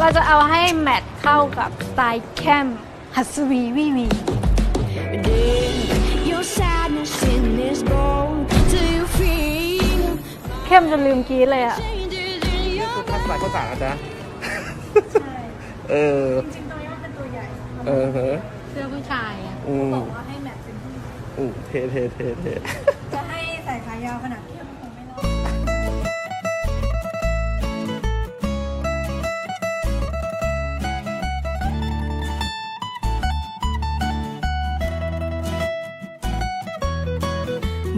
เราจะเอาให้แมทเข้ากับสไตล์แคมฮัสวีวีวี Your sadness in this bone. Do you feel เข้มจนลืมกรีดเลยอะ changes in your ทักษะภาษาอาจารย์เออ จริงๆตรงนี้มันเป็นตัวใหญ่เออฮะเสื้อผู้ชายอะอืมบอกว่าให้แมทเป็นผู้หญิงอืมเทเทเทเทจะให้ใส่ขายาวขนาดเข้มค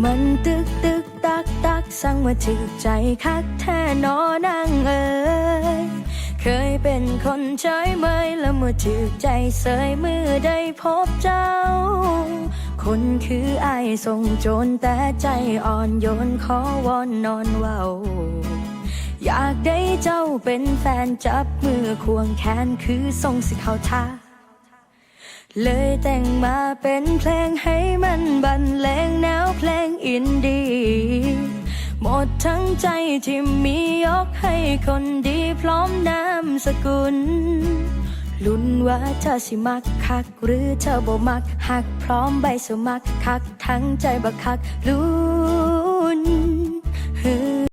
มันตึกตึกตักตักสั่งมาถึกใจคักแท้นอนางเอ๋ยเคยเป็นคนใช้เมยแล้วเมื่อถึกใจเสยมือได้พบเจ้า คนคือไอายส่งโจรแต่ใจอ่อนโยนขอวอนนอนเว้าอยากได้เจ้าเป็นแฟนจับมือควงแขนคือส่งสิเขาท่าเลยแต่งมาเป็นเพลงให้มันบรรเล ดทั้งใจที่มียกให้คนดีพร้อมนามสกุล ลุ้นว่าเธอสิมักคัก หรือเธอบ่มักหักพร้อมใบสมัครคักทั้งใจบักคักลุ้